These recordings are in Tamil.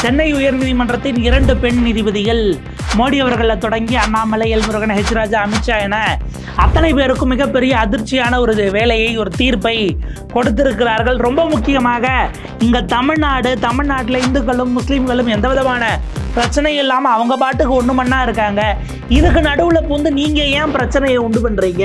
சென்னை உயர்நீதிமன்றத்தின் இரண்டு பெண் நீதிபதிகள் மோடி அவர்களை தொடங்கி அண்ணாமலை எல்முருகன் ஹெச் ராஜா அமித்ஷா என அத்தனை பேருக்கும் மிகப்பெரிய அதிர்ச்சியான ஒரு வேலையை ஒரு தீர்ப்பை கொடுத்திருக்கிறார்கள். ரொம்ப முக்கியமாக இங்க தமிழ்நாடு தமிழ்நாட்டில் இந்துக்களும் முஸ்லீம்களும் எந்த விதமான பிரச்சனை இல்லாமல் அவங்க பாட்டுக்கு ஒன்று மண்ணா இருக்காங்க. இதுக்கு நடுவில் புந்து நீங்கள் ஏன் பிரச்சனையை உண்டு பண்ணுறீங்க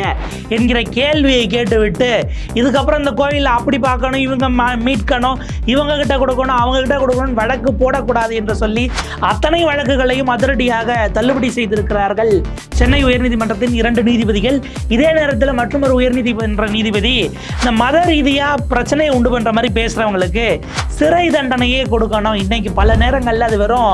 என்கிற கேள்வியை கேட்டுவிட்டு இதுக்கப்புறம் இந்த கோயிலில் அப்படி பார்க்கணும் இவங்க ம- மீட்கணும் இவங்கக்கிட்ட கொடுக்கணும் அவங்ககிட்ட கொடுக்கணும் வழக்கு போடக்கூடாது என்று சொல்லி அத்தனை வழக்குகளையும் அதிரடியாக தள்ளுபடி செய்திருக்கிறார்கள். சென்னை உயர்நீதிமன்றத்தின் இரண்டு நீதிபதிகள். இதே நேரத்தில் மற்றொரு உயர்நீதிமன்ற நீதிபதி இந்த மத ரீதியாக பிரச்சனையை உண்டு பண்ணுற மாதிரி பேசுகிறவங்களுக்கு சிறை தண்டனையே கொடுக்கணும். இன்னைக்கு பல நேரங்களில் அது வெறும்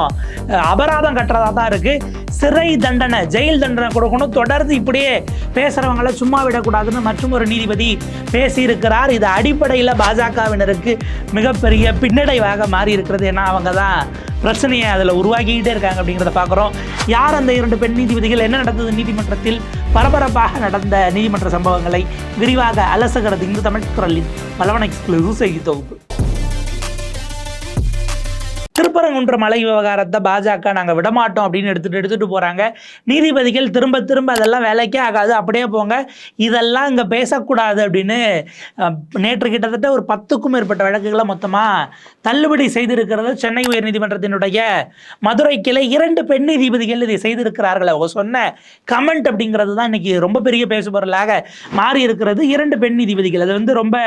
அபராதம் கட்டுறதா தான் இருக்குது சிறை தண்டனை ஜெயில் தண்டனை கொடுக்கணும். தொடர்ந்து இப்படியே பேசுகிறவங்கள சும்மா விடக்கூடாதுன்னு மற்றும் ஒரு நீதிபதி பேசியிருக்கிறார். இது அடிப்படையில் பாஜகவினருக்கு மிகப்பெரிய பின்னடைவாக மாறி இருக்கிறது ஏன்னா அவங்க தான் பிரச்சனையை அதில் உருவாக்கிக்கிட்டே இருக்காங்க அப்படிங்கிறத பார்க்குறோம். யார் அந்த இரண்டு பெண் நீதிபதிகள்? என்ன நடந்தது? நீதிமன்றத்தில் பரபரப்பாக நடந்த நீதிமன்ற சம்பவங்களை விரிவாக அலசுகிறது இந்த தமிழ் குரலின் பலவன எக்ஸ்க்ளூசிவ் செய்தி தொகுப்பு. திருப்பரங்குன்ற மலை விவகாரத்தை பாஜக நாங்கள் விடமாட்டோம் அப்படின்னு எடுத்துட்டு எடுத்துகிட்டு போகிறாங்க நீதிபதிகள் திரும்ப திரும்ப அதெல்லாம் வேலைக்கே ஆகாது. அப்படியே போங்க. இதெல்லாம் இங்கே பேசக்கூடாது அப்படின்னு நேற்று கிட்டத்தட்ட ஒரு பத்துக்கும் மேற்பட்ட வழக்குகளை மொத்தமாக தள்ளுபடி செய்திருக்கிறது சென்னை உயர்நீதிமன்றத்தினுடைய மதுரை கிளை இரண்டு பெண் நீதிபதிகள் இதை செய்திருக்கிறார்கள். அவங்க சொன்ன கமெண்ட் அப்படிங்கிறது தான் இன்னைக்கு ரொம்ப பெரிய பேசுபொருளாக மாறி இருக்கிறது. இரண்டு பெண் நீதிபதிகள். அது வந்து ரொம்ப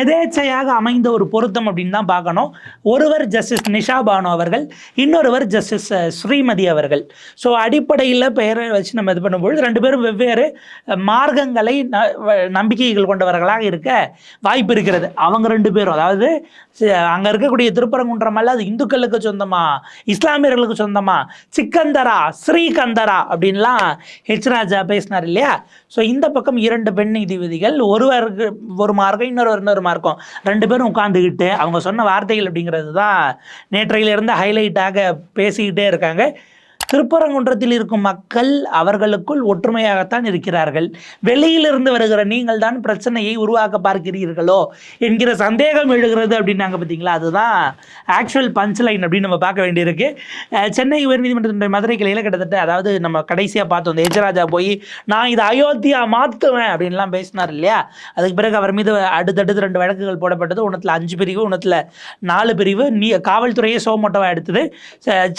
எதேச்சையாக அமைந்த ஒரு பொருத்தம் அப்படின்னு தான் பார்க்கணும். ஒருவர் ஜஸ்டிஸ் நிஷா பானு அவர்கள் இன்னொருவர் ஜஸ்டிஸ் ஸ்ரீமதி அவர்கள். ஸோ அடிப்படையில் பெயரை வச்சு நம்ம இது பண்ணும்பொழுது ரெண்டு பேரும் வெவ்வேறு மார்க்கங்களை நம்பிக்கைகள் கொண்டவர்களாக இருக்க வாய்ப்பு இருக்கிறது. அவங்க ரெண்டு பேரும் அதாவது அங்கே இருக்கக்கூடிய திருப்பரங்குன்றம் அல்ல அது இந்துக்களுக்கு சொந்தமா? இஸ்லாமியர்களுக்கு சொந்தமா? சிக்கந்தரா? ஸ்ரீகந்தரா? அப்படின்லாம் ஹெச் ராஜா பேசினார் இல்லையா? ஸோ இந்த பக்கம் இரண்டு பெண் நீதிபதிகள் ஒருவருக்கு ஒரு மார்க்கம் இன்னொரு இன்னொரு மார்க்கம் ரெண்டு பேரும் உட்காந்துக்கிட்டு அவங்க சொன்ன வார்த்தைகள் அப்படிங்கிறது தான் நேற்றையிலிருந்து ஹைலைட்டாக பேசிக்கிட்டே இருக்காங்க. திருப்பரங்குன்றத்தில் இருக்கும் மக்கள் அவர்களுக்குள் ஒற்றுமையாகத்தான் இருக்கிறார்கள். வெளியிலிருந்து வருகிற நீங்கள் தான் பிரச்சனையை உருவாக்க பார்க்கிறீர்களோ என்கிற சந்தேகம் எழுகிறது அப்படின்னாங்க பார்த்தீங்களா? அதுதான் ஆக்சுவல் பஞ்ச் லைன் அப்படின்னு நம்ம பார்க்க வேண்டியிருக்கு. சென்னை உயர்நீதிமன்றத்தினுடைய மதுரை கிளையில் கிட்டத்தட்ட அதாவது நம்ம கடைசியாக பார்த்தோம் இந்த எஜராஜா போய் நான் இதை அயோத்தியா மாற்றுவேன் அப்படின்லாம் பேசினார் இல்லையா? அதுக்கு பிறகு அவர் மீது அடுத்தடுத்து ரெண்டு வழக்குகள் போடப்பட்டது. ஒன்றத்தில் அஞ்சு பிரிவு ஒன்றத்தில் நாலு பிரிவு. நீ காவல்துறையே சோமோட்டோவாக எடுத்தது.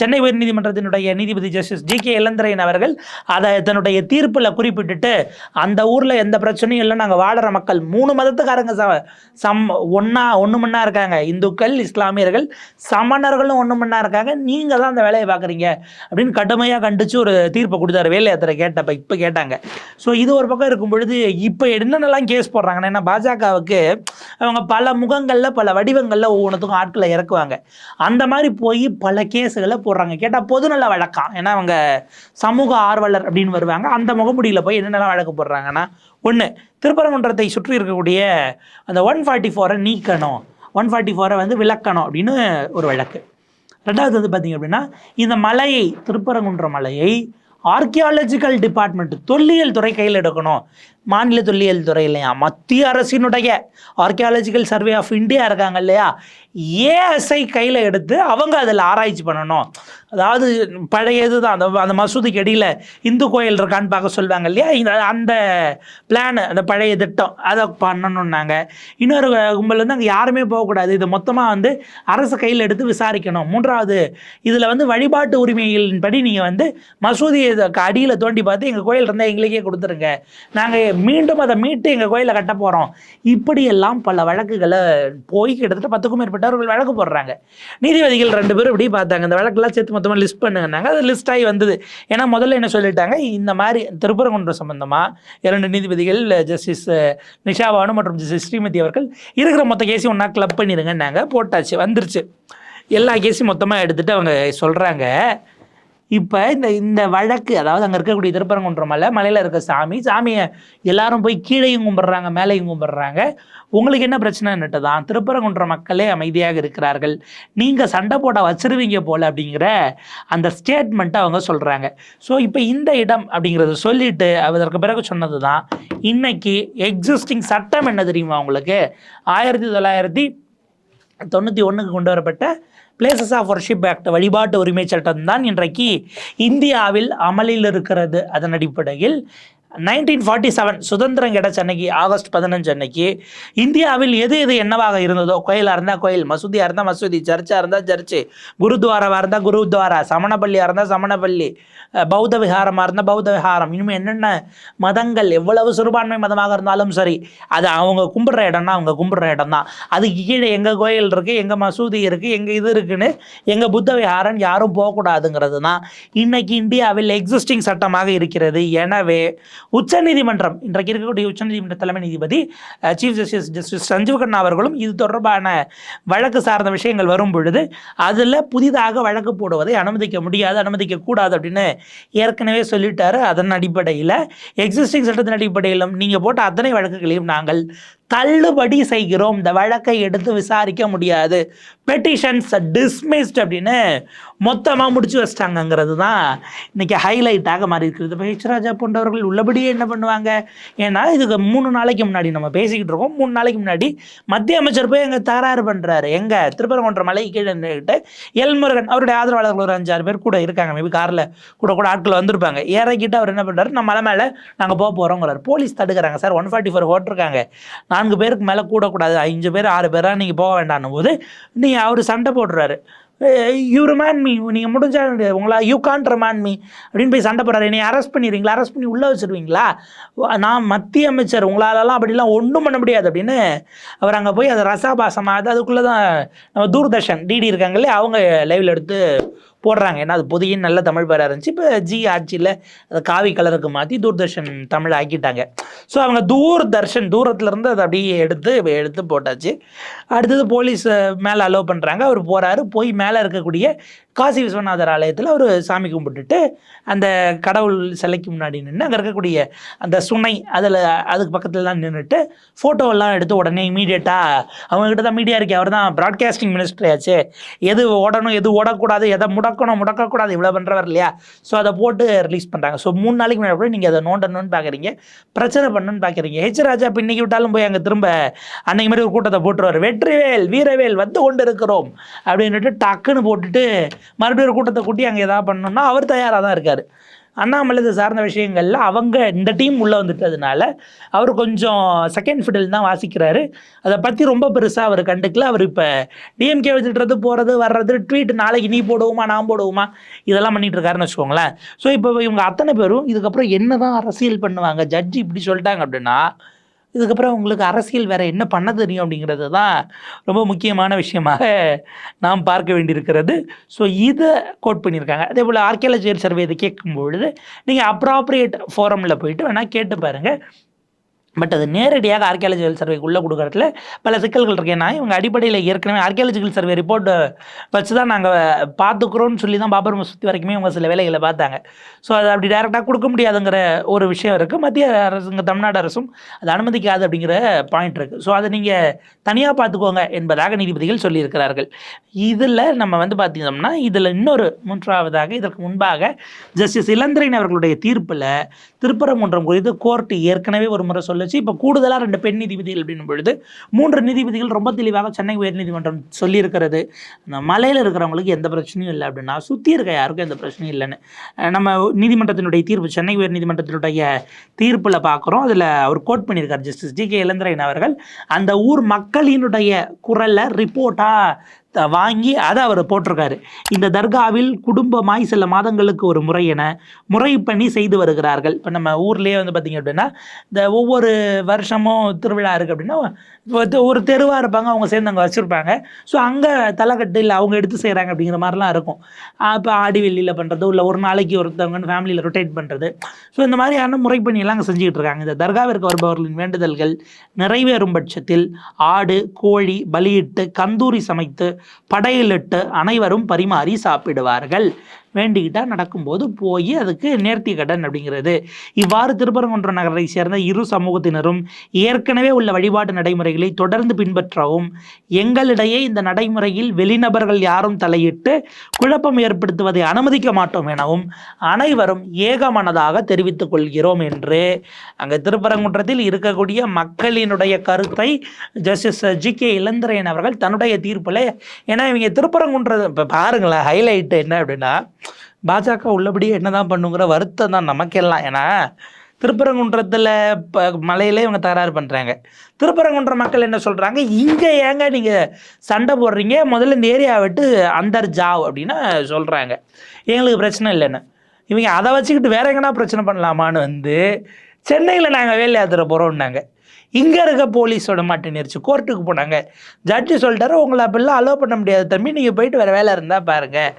சென்னை உயர்நீதிமன்றத்தினுடைய நீதிபதி ஜஸ்டிஸ் ஜி கே இளந்திரையன் அவர்கள் அதை தன்னுடைய தீர்ப்பில் குறிப்பிட்டுட்டு அந்த ஊரில் எந்த பிரச்சனையும் இல்லை நாங்கள் வாழ்கிற மக்கள் மூணு மதத்துக்காரங்க ச சம் ஒன்றா ஒன்று மண்ணா இருக்காங்க. இந்துக்கள் இஸ்லாமியர்கள் சமணர்களும் ஒன்று மண்ணா இருக்காங்க. நீங்கள் தான் அந்த வேலையை பார்க்குறீங்க அப்படின்னு கடுமையாக கண்டிச்சு ஒரு தீர்ப்பை கொடுத்தாரு வேலையாத்திரை கேட்டப்ப இப்போ கேட்டாங்க. ஸோ இது ஒரு பக்கம் இருக்கும் பொழுது இப்போ என்னென்னலாம் கேஸ் போடுறாங்கன்னா ஏன்னா பாஜகவுக்கு அவங்க பல முகங்களில் பல வடிவங்களில் ஒவ்வொன்றுத்துக்கும் ஆட்களை இறக்குவாங்க. அந்த மாதிரி போய் பல கேஸுகளை போடுறாங்க. கேட்டால் பொதுநல வழக்கம். ஏன்னா அவங்க சமூக ஆர்வலர் அப்படின்னு வருவாங்க. அந்த முகமுடியில் போய் என்னென்னலாம் வழக்கு போடுறாங்கன்னா ஒன்று திருப்பரங்குன்றத்தை சுற்றி இருக்கக்கூடிய அந்த ஒன் ஃபார்ட்டி ஃபோரை நீக்கணும். ஒன் ஃபார்ட்டி ஃபோரை வந்து விளக்கணும் அப்படின்னு ஒரு வழக்கு. ரெண்டாவது வந்து பார்த்தீங்க அப்படின்னா இந்த மலையை திருப்பரங்குன்ற மலையை ஆர்கியாலஜிக்கல் டிபார்ட்மெண்ட் தொல்லியல் துறை கையில் எடுக்கணும். மாநில தொல்லியல் துறை இல்லையா மத்திய அரசினுடைய ஆர்கியாலஜிக்கல் சர்வே ஆஃப் இந்தியா இருக்காங்க இல்லையா? ஏஎஸ்ஐ கையில் எடுத்து அவங்க அதில் ஆராய்ச்சி பண்ணணும். அதாவது பழைய இதுதான் அந்த அந்த மசூதிக்கு அடியில் இந்து கோயில் இருக்கான்னு பார்க்க சொல்லுவாங்க இல்லையா? இந்த அந்த பிளான் அந்த பழைய திட்டம் அதை பண்ணணுன்னாங்க இன்னொரு கும்பல் வந்து அங்கே யாருமே போகக்கூடாது. இது மொத்தமாக வந்து அரசு கையில் எடுத்து விசாரிக்கணும். மூன்றாவது இதில் வந்து வழிபாட்டு உரிமைகளின்படி நீங்கள் வந்து மசூதியை அடியில் தோண்டி பார்த்து எங்கள் கோயில் இருந்தால் எங்களுக்கே கொடுத்துருங்க. நாங்கள் மீண்டும் அதை மீட்டு எங்கள் கோயிலை கட்ட போகிறோம் இப்படியெல்லாம் பல வழக்குகளை போய் கிட்டத்தட்ட பத்துக்கும் மேற்பட்டவர்கள் வழக்கு போடுறாங்க. நீதிபதிகள் ரெண்டு பேரும் இப்படி பார்த்தாங்க. இந்த வழக்கெல்லாம் சேர்த்து மொத்தமாக லிஸ்ட் பண்ணுங்கன்னாங்க. அது லிஸ்ட் ஆகி வந்தது. ஏன்னா முதல்ல என்ன சொல்லிட்டாங்க? இந்த மாதிரி திருப்பரங்குன்றம் சம்பந்தமாக இரண்டு நீதிபதிகள் ஜஸ்டிஸ் நிஷா பானு மற்றும் ஜஸ்டிஸ் ஸ்ரீமதி அவர்கள் இருக்கிற மொத்த கேஸையும் ஒன்றா கிளப் பண்ணிடுங்கன்னாங்க போட்டாச்சு. வந்துருச்சு. எல்லா கேஸையும் மொத்தமாக எடுத்துகிட்டு அவங்க சொல்கிறாங்க இப்போ இந்த இந்த வழக்கு அதாவது அங்கே இருக்கக்கூடிய திருப்பரங்குன்றம் மலை மலையில் இருக்க சாமி சாமியை எல்லாரும் போய் கீழேயும் கும்பிட்றாங்க மேலேயும் கும்பிட்றாங்க. உங்களுக்கு என்ன பிரச்சனைன்னுட்டு தான் திருப்பரங்குன்ற மக்களே அமைதியாக இருக்கிறார்கள். நீங்கள் சண்டை போட வச்சிருவீங்க போல் அப்படிங்கிற அந்த ஸ்டேட்மெண்ட்டை அவங்க சொல்கிறாங்க ஸோ இப்போ இந்த இடம் அப்படிங்கிறத சொல்லிட்டு அதற்கு பிறகு சொன்னது தான் இன்னைக்கு எக்ஸிஸ்டிங் சட்டம் என்ன தெரியுமா உங்களுக்கு? ஆயிரத்தி தொள்ளாயிரத்தி தொண்ணூற்றி ஒன்றுக்கு கொண்டு வரப்பட்ட பிளேசஸ் ஆஃப் ஒர்ஷிப் ஆக்ட் வழிபாட்டு உரிமை சட்டம் தான் இன்றைக்கு இந்தியாவில் அமலில் இருக்கிறது. அதன் அடிப்படையில் நைன்டீன் ஃபார்ட்டி செவன் சுதந்திரம் கிடைச்ச அன்னைக்கு ஆகஸ்ட் பதினஞ்சு அன்னைக்கு இந்தியாவில் எது எது என்னவாக இருந்ததோ கோயிலாக இருந்தால் கோயில் மசூதியாக இருந்தால் மசூதி சர்ச்சாக இருந்தால் சர்ச்சு குருத்வாராவாக இருந்தால் குருத்வாரா சமணப்பள்ளியாக இருந்தால் சமணப்பள்ளி பௌத்த விஹாரமாக இருந்தால் பௌத்த விஹாரம் இனிமேல் என்னென்ன மதங்கள் எவ்வளவு சிறுபான்மை மதமாக இருந்தாலும் சரி அது அவங்க கும்பிட்ற இடம்னா அவங்க கும்பிட்ற இடம் தான் அதுக்கு கீழே எங்கள் கோயில் இருக்குது எங்கள் மசூதி இருக்குது எங்கள் இது இருக்குன்னு எங்கள் புத்த விஹாரம் யாரும் போகக்கூடாதுங்கிறது தான் இன்றைக்கி இந்தியாவில் எக்ஸிஸ்டிங் சட்டமாக இருக்கிறது. எனவே உச்சநீதிமன்றம் இன்றைக்கு இருக்கக்கூடிய உச்சநீதிமன்ற தலைமை நீதிபதி chief justice justice Sanjiv Khanna அவர்களும் இது தொடர்பான வழக்கு சார்ந்த விஷயங்கள் வரும் பொழுது அதில் புதிதாக வழக்கு போடுவதை அனுமதிக்க முடியாது அனுமதிக்க கூடாது அப்படின்னு ஏற்கனவே சொல்லிட்டாரு. அதன் அடிப்படையில் எக்ஸிஸ்டிங் சட்டத்தின் அடிப்படையிலும் நீங்கள் போட்ட அத்தனை வழக்குகளையும் நாங்கள் தள்ளுபடி செய்கிறோம். இந்த வழக்கை எடுத்து விசாரிக்க முடியாது. பெட்டிஷன்ஸ் டிஸ்மிஸ்ட் அப்படின்னு மொத்தமாக முடிச்சு வச்சிட்டாங்கங்கிறது தான் இன்னைக்கு ஹைலைட்டாக மாறி இருக்கிறது பேச்சுராஜா போன்றவர்கள் உள்ளபடியே என்ன பண்ணுவாங்க? ஏன்னா இதுக்கு மூணு நாளைக்கு முன்னாடி நம்ம பேசிக்கிட்டு இருக்கோம். மூணு நாளைக்கு முன்னாடி மத்திய அமைச்சர் போய் எங்க தகராறு பண்ணுறாரு எங்கள் திருப்பரங்குன்ற மலை கீழே நின்றுக்கிட்டு எல்முருகன் அவருடைய ஆதரவாளர்கள் ஒரு அஞ்சாறு பேர் கூட இருக்காங்க. மேபி காரில் கூட கூட ஆட்கள் வந்திருப்பாங்க. இறக்கிட்டு அவர் என்ன பண்ணுறாரு நம்ம மலை மேலே நாங்கள் போக போகிறோங்கிறார் போலீஸ் தடுக்கிறாங்க சார். ஒன் ஃபார்ட்டி ஃபோர் போட்டிருக்காங்க. நான்கு பேருக்கு மேலே கூடக்கூடாது. அஞ்சு பேர் ஆறு பேராக நீங்கள் போக வேண்டாம் போது நீங்கள் அவர் சண்டை போடுறாரு. யூ ரிமாண்ட் மீ நீங்கள் முடிஞ்சா உங்களா யூ கான்ட் ரிமாண்ட் மீ அப்படின்னு போய் சண்டை போடுறாரு. என்னை அரெஸ்ட் பண்ணிடுறீங்களா? அரெஸ்ட் பண்ணி உள்ளே வச்சுருவீங்களா? நான் மத்திய அமைச்சர். உங்களாலலாம் அப்படிலாம் ஒன்றும் பண்ண முடியாது அப்படின்னு அவர் அங்கே போய் அது ரசாபாசமாக அது அதுக்குள்ளே தான் நம்ம தூர்தர்ஷன் டிடி இருக்காங்களே அவங்க லைவில் எடுத்து போடுறாங்க. ஏன்னா அது புதிய நல்ல தமிழ் பேராக இருந்துச்சு. இப்போ ஜி ஆட்சியில் அதை காவி கலருக்கு மாற்றி தூர்தர்ஷன் தமிழ் ஆக்கிட்டாங்க. ஸோ அவங்க தூர்தர்ஷன் தூரத்துலேருந்து அதை அப்படியே எடுத்து எடுத்து போட்டாச்சு. அடுத்தது போலீஸ் மேலே அலோவ் பண்ணுறாங்க அவர் போகிறாரு போய் மேலே இருக்கக்கூடிய காசி விஸ்வநாதர் ஆலயத்தில் அவர் சாமி கும்பிட்டுட்டு அந்த கடவுள் சிலைக்கு முன்னாடி நின்று அங்கே இருக்கக்கூடிய அந்த சுனை அதில் அதுக்கு பக்கத்தில் தான் நின்றுட்டு ஃபோட்டோவெல்லாம் எடுத்து உடனே இமீடியட்டாக அவங்ககிட்ட தான் மீடியா இருக்கே. அவர் தான் ப்ராட்காஸ்டிங் மினிஸ்டர் ஆச்சு. எது ஓடணும் எது ஓடக்கூடாது எதை முடக்கணும் முடக்கக்கூடாது இவ்வளோ பண்ணுறவர் இல்லையா? ஸோ அதை போட்டு ரிலீஸ் பண்ணுறாங்க ஸோ மூணு நாளைக்கு முன்னாடி கூட நீங்கள் அதை நோண்டணும்னு பார்க்குறீங்க பிரச்சனை பண்ணணும்னு பார்க்குறீங்க ஹெச் ராஜா இப்போ இன்றைக்கி விட்டாலும் போய் அங்கே திரும்ப அன்னைக்கு மாதிரி ஒரு கூட்டத்தை போட்டுருவார். வெற்றிவேல் வீரவேல் வந்து கொண்டு இருக்கிறோம் அப்படின்னுட்டு டக்குன்னு போட்டுட்டு மறுபடியும் ஒரு கூட்டத்தை கூட்டி அங்கே எதாவது பண்ணணும்னா அவர் தயாராக தான் இருக்கார். அண்ணாமலை இது சார்ந்த விஷயங்களில் அவங்க இந்த டீம் உள்ளே வந்துட்டதுனால அவர் கொஞ்சம் செகண்ட் ஃபிடல் தான் வாசிக்கிறாரு. அதை பற்றி ரொம்ப பெருசாக அவர் கண்டுக்கல. அவர் இப்போ டிஎம்கே வச்சுட்டுறது போகிறது வர்றது ட்வீட் நாளைக்கு நீ போடுவோமா நான் போடுவோமா இதெல்லாம் பண்ணிட்டு இருக்காருன்னு வச்சுக்கோங்களேன். ஸோ இப்போ இவங்க அத்தனை பேரும் இதுக்கப்புறம் என்ன தான் அரசியல் பண்ணுவாங்க? ஜட்ஜி இப்படி சொல்லிட்டாங்க அப்படின்னா இதுக்கப்புறம் உங்களுக்கு அரசியல் வேற என்ன பண்ண தெரியும் அப்படிங்கிறது தான் ரொம்ப முக்கியமான விஷயமாக நாம் பார்க்க வேண்டியிருக்கிறது. ஸோ இதை கோட் பண்ணியிருக்காங்க. அதே போல் ஆர்கியாலஜியல் சர்வே இதை கேட்கும் பொழுது நீங்கள் அப்ராப்ரியேட் ஃபோரமில் போயிட்டு வேணால் கேட்டு பாருங்கள் பட் அது நேரடியாக ஆர்கியாலஜிக்கல் சர்வேக்குள்ளே கொடுக்குறதுல பல சிக்கல்கள் இருக்கேன்னா இவங்க அடிப்படையில் ஏற்கனவே ஆர்கியாலஜிக்கல் சர்வே ரிப்போர்ட் வச்சு தான் நாங்கள் பார்த்துக்குறோன்னு சொல்லி தான் பாபர் மசூதி வரைக்குமே இவங்க சில வேலைகளை பார்த்தாங்க. ஸோ அது அப்படி டேரெக்டாக கொடுக்க முடியாதுங்கிற ஒரு விஷயம் இருக்குது மத்திய அரசுங்க தமிழ்நாடு அரசும் அது அனுமதிக்காது அப்படிங்கிற பாயிண்ட் இருக்குது ஸோ அதை நீங்கள் தனியாக பார்த்துக்கோங்க என்பதாக நீதிபதிகள் சொல்லியிருக்கிறார்கள். இதில் நம்ம வந்து பார்த்தீங்கன்னா இதில் இன்னொரு மூன்றாவதாக இதற்கு முன்பாக ஜஸ்டிஸ் இளந்திரன் அவர்களுடைய தீர்ப்பில் திருப்பரங்குன்றம் குறித்து கோர்ட் ஏற்கனவே ஒரு முறை சொல்லுச்சு இப்போ கூடுதலாக ரெண்டு பெண் நீதிபதிகள் அப்படின்னும் பொழுது மூன்று நீதிபதிகள் ரொம்ப தெளிவாக சென்னை உயர்நீதிமன்றம் சொல்லியிருக்கிறது. அந்த மலையில் இருக்கிறவங்களுக்கு எந்த பிரச்சனையும் இல்லை அப்படின்னா சுற்றி இருக்க யாருக்கும் எந்த பிரச்சனையும் இல்லைன்னு. நம்ம நீதிமன்றத்தினுடைய தீர்ப்பு சென்னை உயர்நீதிமன்றத்தினுடைய தீர்ப்பில் பார்க்குறோம் அதில் அவர் கோட் பண்ணியிருக்கார் ஜஸ்டிஸ் ஜி கே இளந்திரன் அவர்கள். அந்த ஊர் மக்களினுடைய குரலை ரிப்போர்ட்டாக வாங்கி அதை அவர் போட்டிருக்காரு. இந்த தர்காவில் குடும்பமாய் சில மாதங்களுக்கு ஒரு முறை என முறைப்பணி செய்து வருகிறார்கள். இப்போ நம்ம ஊர்லேயே வந்து பார்த்திங்க அப்படின்னா இந்த ஒவ்வொரு வருஷமும் திருவிழா இருக்குது அப்படின்னா ஒரு- ஒரு தெருவாக இருப்பாங்க அவங்க சேர்ந்து அங்கே வச்சுருப்பாங்க. ஸோ அங்கே தலைக்கட்டு இல்லை அவங்க எடுத்து செய்கிறாங்க அப்படிங்கிற மாதிரிலாம் இருக்கும். இப்போ ஆடி வெள்ளியில் பண்ணுறது இல்லை ஒரு நாளைக்கு ஒருத்தவங்கன்னு ஃபேமிலியில் ரொட்டேட் பண்ணுறது ஸோ இந்த மாதிரியான முறைப்பணியெல்லாம் அங்கே செஞ்சுக்கிட்டு இருக்காங்க. இந்த தர்காவிற்கு வருபவர்களின் வேண்டுதல்கள் நிறைவேறும் பட்சத்தில் ஆடு கோழி பலியிட்டு கந்தூரி சமைத்து படையிலிட்டு அனைவரும் பரிமாறி சாப்பிடுவார்கள். வேண்டிக்கிட்டா நடக்கும்போது போய் அதுக்கு நேர்த்தி கடன் அப்படிங்கிறது. இவ்வாறு திருப்பரங்குன்ற நகரை சேர்ந்த இரு சமூகத்தினரும் ஏற்கனவே உள்ள வழிபாட்டு நடைமுறைகளை தொடர்ந்து பின்பற்றவும் எங்களிடையே இந்த நடைமுறையில் வெளிநபர்கள் யாரும் தலையிட்டு குழப்பம் ஏற்படுத்துவதை அனுமதிக்க மாட்டோம் எனவும் அனைவரும் ஏகமனதாக தெரிவித்துக் கொள்கிறோம் என்று அங்கே திருப்பரங்குன்றத்தில் இருக்கக்கூடிய மக்களினுடைய கருத்தை ஜஸ்டிஸ் ஜி கே இளந்திரையன் அவர்கள் தன்னுடைய தீர்ப்பில் ஏன்னா இவங்க திருப்பரங்குன்றது இப்போ பாருங்களேன் ஹைலைட் என்ன அப்படின்னா பாஜக உள்ளபடியே என்னதான் பண்ணுங்கிற வருத்தம் தான் நமக்கெல்லாம். ஏன்னா திருப்பரங்குன்றத்தில் இப்போ மலையிலே இவங்க தகராறு பண்ணுறாங்க திருப்பரங்குன்ற மக்கள் என்ன சொல்கிறாங்க இங்கே ஏங்க நீங்கள் சண்டை போடுறீங்க? முதல்ல இந்த ஏரியா விட்டு அந்தர் ஜாவ் அப்படின்னு சொல்கிறாங்க எங்களுக்கு பிரச்சனை இல்லைன்னு. இவங்க அதை வச்சுக்கிட்டு வேற எங்கன்னா பிரச்சனை பண்ணலாமான்னு வந்து சென்னையில் நாங்கள் வேலை ஆத்துற போகிறோம்னாங்க இங்கே இருக்க போலீஸோட மாட்டு கோர்ட்டுக்கு போனாங்க. ஜட்ஜு சொல்லிட்டாரு உங்களை அப்படிலாம் அலோவ் பண்ண முடியாது தம்பி. நீங்கள் போயிட்டு வேறு வேலை இருந்தால் பாருங்கள்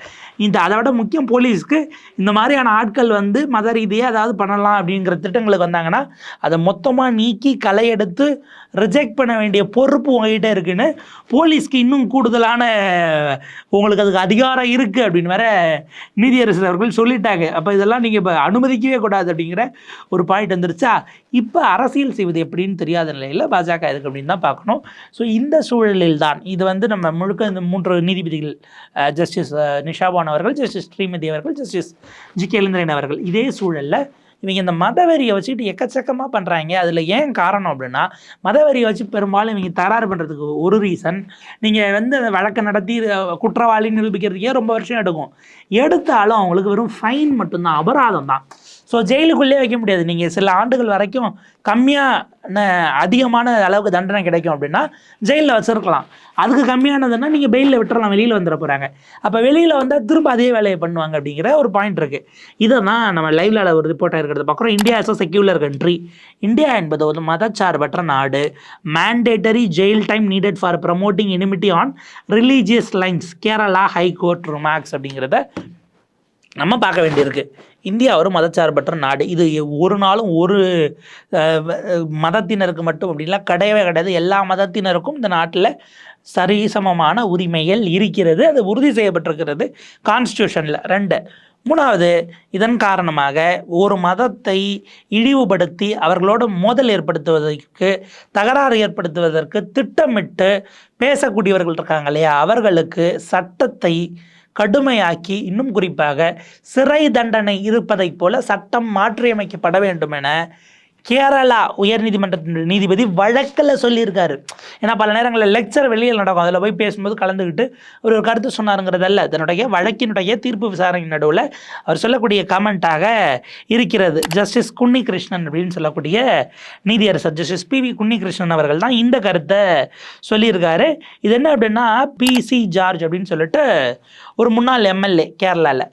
இந்த அதை விட முக்கியம் போலீஸ்க்கு இந்த மாதிரியான ஆட்கள் வந்து மத ரீதியாக ஏதாவது பண்ணலாம் அப்படிங்கிற திட்டங்களுக்கு வந்தாங்கன்னா அதை மொத்தமாக நீக்கி களை எடுத்து ரிஜெக்ட் பண்ண வேண்டிய பொறுப்பு உங்ககிட்ட இருக்குன்னு போலீஸ்க்கு இன்னும் கூடுதலான உங்களுக்கு அதுக்கு அதிகாரம் இருக்குது அப்படின்னு வேற நீதியரசர் அவர்கள் சொல்லிட்டாங்க. அப்போ இதெல்லாம் நீங்கள் இப்போ அனுமதிக்கவே கூடாது அப்படிங்கிற ஒரு பாயிண்ட் வந்துருச்சா? இப்போ அரசியல் செய்வது எப்படின்னு தெரியாத நிலையில் பாஜக இருக்குது அப்படின்னு தான் பார்க்கணும். ஸோ இந்த சூழலில் தான் இது வந்து நம்ம முழுக்க இந்த மூன்று நீதிபதிகள் ஜஸ்டிஸ் நிஷாபான அவர்கள் ஜஸ்டிஸ் ஸ்ரீமதி அவர்கள் ஜஸ்டிஸ் ஜி கேலேந்திரன் அவர்கள். இதே சூழலில் இவங்க இந்த மதவெறியை வச்சுக்கிட்டு எக்கச்சக்கமாக பண்ணுறாங்க அதில் ஏன் காரணம் அப்படின்னா மதவெறியை வச்சு பெரும்பாலும் இவங்க தகராறு பண்ணுறதுக்கு ஒரு ரீசன் நீங்கள் வந்து அந்த வழக்கை நடத்தி குற்றவாளி நிரூபிக்கிறதுக்கே ரொம்ப வருஷம் எடுக்கும். எடுத்தாலும் அவங்களுக்கு வெறும் ஃபைன் மட்டும்தான் அபராதம் தான். ஸோ ஜெயிலுக்குள்ளே வைக்க முடியாது. நீங்கள் சில ஆண்டுகள் வரைக்கும் கம்மியான அதிகமான அளவுக்கு தண்டனை கிடைக்கும் அப்படின்னா ஜெயிலில் வச்சுருக்கலாம். அதுக்கு கம்மியானதுன்னா நீங்கள் பெயிலில் விட்டுறலாம். வெளியில் வந்துட போகிறாங்க அப்போ வெளியில் வந்தால் திரும்ப அதே வேலையை பண்ணுவாங்க அப்படிங்கிற ஒரு பாயிண்ட் இருக்குது இதை தான் நம்ம லைவ்ல ஒரு ரிப்போர்ட்டாக இருக்கிறது பார்க்குறோம். India is a secular country India என்பது ஒரு மதச்சார்பற்ற நாடு. Mandatory jail time needed for promoting enmity on religious lines Kerala high court remarks அப்படிங்கிறத நம்ம பார்க்க வேண்டியிருக்கு. இந்தியா ஒரு மதச்சார்பற்ற நாடு. இது ஒரு நாளும் ஒரு மதத்தினருக்கு மட்டும் அப்படின்லாம் கிடையவே கிடையாது. எல்லா மதத்தினருக்கும் இந்த நாட்டில் சரிசமமான உரிமைகள் இருக்கிறது. அது உறுதி செய்யப்பட்டிருக்கிறது கான்ஸ்டியூஷனில் ரெண்டு. மூணாவது இதன் காரணமாக ஒரு மதத்தை இழிவுபடுத்தி அவர்களோடு மோதல் ஏற்படுத்துவதற்கு தகராறு ஏற்படுத்துவதற்கு திட்டமிட்டு பேசக்கூடியவர்கள் இருக்காங்க இல்லையா? அவர்களுக்கு சட்டத்தை கடுமையாக்கி இன்னும் குறிப்பாக சிறை தண்டனை இருப்பதைப் போல சட்டம் மாற்றியமைக்கப்பட வேண்டும் என கேரளா உயர்நீதிமன்ற நீதிபதி வழக்கில் சொல்லியிருக்காரு. ஏன்னா பல நேரங்களில் லெக்சர் வெளியில் நடக்கும். அதில் போய் பேசும்போது கலந்துக்கிட்டு ஒரு ஒரு கருத்து சொன்னாருங்கிறதல்ல. தன்னுடைய வழக்கினுடைய தீர்ப்பு விசாரணை நடுவில் அவர் சொல்லக்கூடிய கமெண்ட்டாக இருக்கிறது. ஜஸ்டிஸ் குன்னி கிருஷ்ணன் அப்படின்னு சொல்லக்கூடிய நீதியரசர் justice P V Kunhi Krishnan அவர்கள் தான் இந்த கருத்தை சொல்லியிருக்காரு. இது என்ன அப்படின்னா பிசி ஜார்ஜ் அப்படின்னு சொல்லிட்டு ஒரு முன்னாள் எம்எல்ஏ கேரளாவில்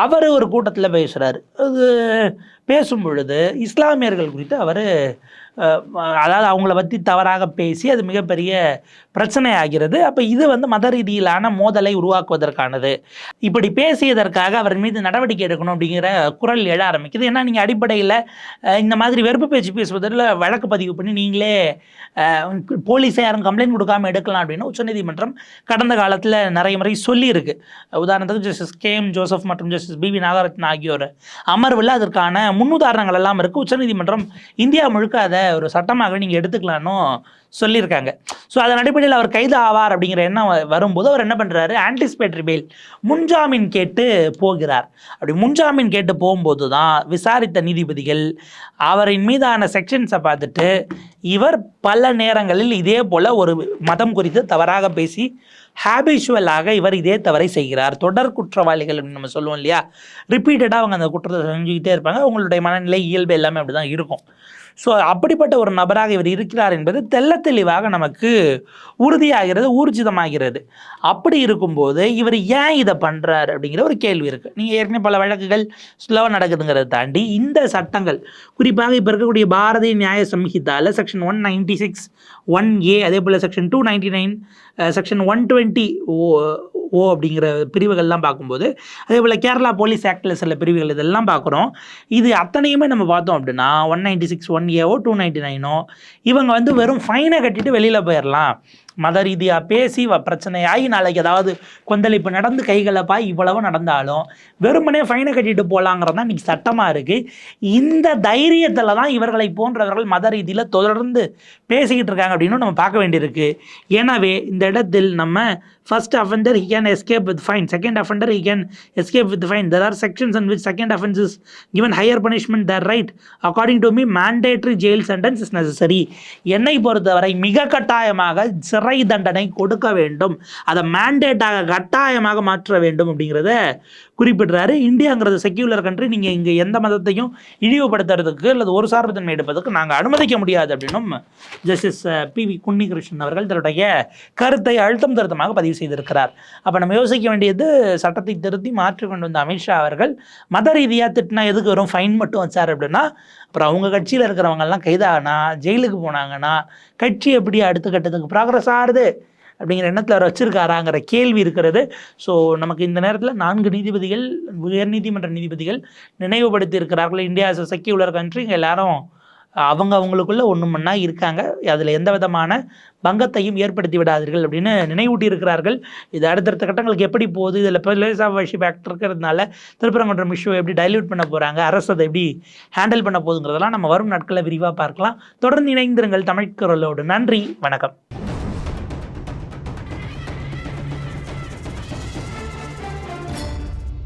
அவர் ஒரு கூட்டத்தில் பேசுகிறாரு அது பேசும் பொழுது இஸ்லாமியர்கள் குறித்து அவர் அதாவது அவங்கள பற்றி தவறாக பேசி அது மிகப்பெரிய பிரச்சனை ஆகிறது அப்போ இது வந்து மத ரீதியிலான மோதலை உருவாக்குவதற்கானது. இப்படி பேசியதற்காக அவர் மீது நடவடிக்கை எடுக்கணும் அப்படிங்கிற குரல் எழ ஆரம்பிக்குது. ஏன்னா நீங்கள் அடிப்படையில் இந்த மாதிரி வெறுப்பு பேச்சு பேசுவதில் வழக்கு பதிவு பண்ணி நீங்களே போலீஸை யாரும் கம்ப்ளைண்ட் கொடுக்காம எடுக்கலாம் அப்படின்னு உச்சநீதிமன்றம் கடந்த காலத்தில் நிறைய முறை சொல்லியிருக்கு. உதாரணத்துக்கு ஜஸ்டிஸ் கே எம் ஜோசப் மற்றும் ஜஸ்டிஸ் பி வி நாகரத்ன ஆகியோர். அமர்வில் அதற்கான முன்னுதாரணங்கள் எல்லாம் இருக்குது உச்சநீதிமன்றம் இந்தியா முழுக்க அதை ஒரு சட்டமாக நீங்கள் எடுத்துக்கலான்னு சொல்லியிருக்காங்க. ஸோ அதன் அடிப்படையில் அவர் கைது ஆவார் அப்படிங்கிற எண்ணம் வ- வரும்போது அவர் என்ன பண்ணுறாரு ஆன்டிசிபேட்டரி பெயில் முன்ஜாமீன் கேட்டு போகிறார். அப்படி முன்ஜாமீன் கேட்டு போகும்போது தான் விசாரித்த நீதிபதிகள் அவரின் மீதான செக்ஷன்ஸை பார்த்துட்டு இவர் பல நேரங்களில் இதே போல் ஒரு மதம் குறித்து தவறாக பேசி ஹேபிஷுவலாக இவர் இதே தவறை செய்கிறார். தொடர் குற்றவாளிகள் அப்படின்னு நம்ம சொல்லுவோம் இல்லையா? ரிப்பீட்டடாக அவங்க அந்த குற்றத்தை செஞ்சுக்கிட்டே இருப்பாங்க. அவங்களுடைய மனநிலை இயல்பு எல்லாமே அப்படி தான் இருக்கும். ஸோ அப்படிப்பட்ட ஒரு நபராக இவர் இருக்கிறார் என்பது தெள்ளத் தெளிவாக நமக்கு உறுதியாகிறது ஊர்ஜிதமாகிறது. அப்படி இருக்கும்போது இவர் ஏன் இதை பண்ணுறாரு அப்படிங்கிற ஒரு கேள்வி இருக்குது நீங்கள் ஏற்கனவே பல வழக்குகள் ஸ்லோவாக நடக்குதுங்கிறத தாண்டி இந்த சட்டங்கள் குறிப்பாக இப்போ இருக்கக்கூடிய Bharatiya Nyaya சம்ஹிதாவில் section one ninety six one A அதே போல் section two ninety nine section one twenty O O அப்படிங்கிற பிரிவுகள்லாம் பார்க்கும்போது அதே போல் கேரளா போலீஸ் ஆக்டில் சில பிரிவுகள் இதெல்லாம் பார்க்குறோம். இது அத்தனையுமே நம்ம பார்த்தோம் அப்படின்னா ஒன் நைன்டி சிக்ஸ் ஒன் ஏவோ டூ நைன்டி நைனோ இவங்க வந்து வெறும் ஃபைனை கட்டிட்டு வெளியில் போயிடலாம் மத ரீதியாக பேசி வ- பிரச்சனையாகி நாளைக்கு ஏதாவது கொந்தளிப்பு நடந்து கைகலப்பாய் இவ்வளவு நடந்தாலும் வெறுமனே ஃபைனை கட்டிட்டு போகலாங்கிறது தான் இன்றைக்கி சட்டமாக இருக்குது இந்த தைரியத்தில் தான் இவர்களை போன்றவர்கள் மத ரீதியில் தொடர்ந்து பேசிக்கிட்டு இருக்காங்க அப்படின்னு நம்ம பார்க்க வேண்டியிருக்கு. எனவே இந்த இடத்தில் நம்ம first offender he can escape with fine. Second offender he can escape with fine. There are sections in which second offense is given higher punishment right right. According to me mandatory jail sentence is necessary. என்னை பொறுத்தவரை மிக கட்டாயமாக சிறை தண்டனை கொடுக்க வேண்டும். அதை மேண்டேட்டாக கட்டாயமாக மாற்ற வேண்டும் அப்படிங்கிறத குறிப்பிடுறாரு. இந்தியாங்கிறது செக்யூலர் கண்ட்ரி நீங்கள் இங்கே எந்த மதத்தையும் இழிவுபடுத்துறதுக்கு அல்லது ஒரு சார்புத்தன்மை எடுப்பதற்கு நாங்கள் அனுமதிக்க முடியாது அப்படின்னும் ஜஸ்டிஸ் பி வி குன்னிகிருஷ்ணன் அவர்கள் தன்னுடைய கருத்தை அழுத்தம் திருத்தமாக பதிவு செய்திருக்கிறார். அப்போ நம்ம யோசிக்க வேண்டியது சட்டத்தை திருத்தி மாற்றி கொண்டு வந்த அமித்ஷா அவர்கள் மத ரீதியாக திட்டினா எதுக்கு வரும் ஃபைன் மட்டும் வச்சார் அப்படின்னா அப்புறம் அவங்க கட்சியில் இருக்கிறவங்கெல்லாம் கைதானா ஜெயிலுக்கு போனாங்கன்னா கட்சி எப்படி அடுத்த கட்டத்துக்கு ப்ராக்ரஸ் ஆகுது அப்படிங்கிற எண்ணத்தில் அவர் வச்சிருக்காராங்கிற கேள்வி இருக்கிறது. ஸோ நமக்கு இந்த நேரத்தில் நான்கு நீதிபதிகள் உயர்நீதிமன்ற நீதிபதிகள் நினைவுபடுத்தி இருக்கிறார்கள். இந்தியா செக்யூலர் கண்ட்ரி இங்கே எல்லாரும் அவங்க அவங்களுக்குள்ள ஒன்று மண்ணா இருக்காங்க. அதில் எந்த விதமான பங்கத்தையும் ஏற்படுத்தி விடாதீர்கள் அப்படின்னு நினைவூட்டி இருக்கிறார்கள் இது அடுத்தடுத்த கட்டங்களுக்கு எப்படி போகுது? இதில் பிளேஸ் ஆஃப் வர்ஷிப் ஆக்ட் இருக்கிறதுனால திருப்பரங்குன்றம் இஷ்யூ எப்படி டைல்யூட் பண்ண போகிறாங்க அரசு அதை எப்படி ஹேண்டில் பண்ண போகுதுங்கிறதெல்லாம் நம்ம வரும் நாட்களில் விரிவாக பார்க்கலாம். தொடர்ந்து இணைந்திருங்கள் தமிழ்குரலோடு நன்றி. வணக்கம்.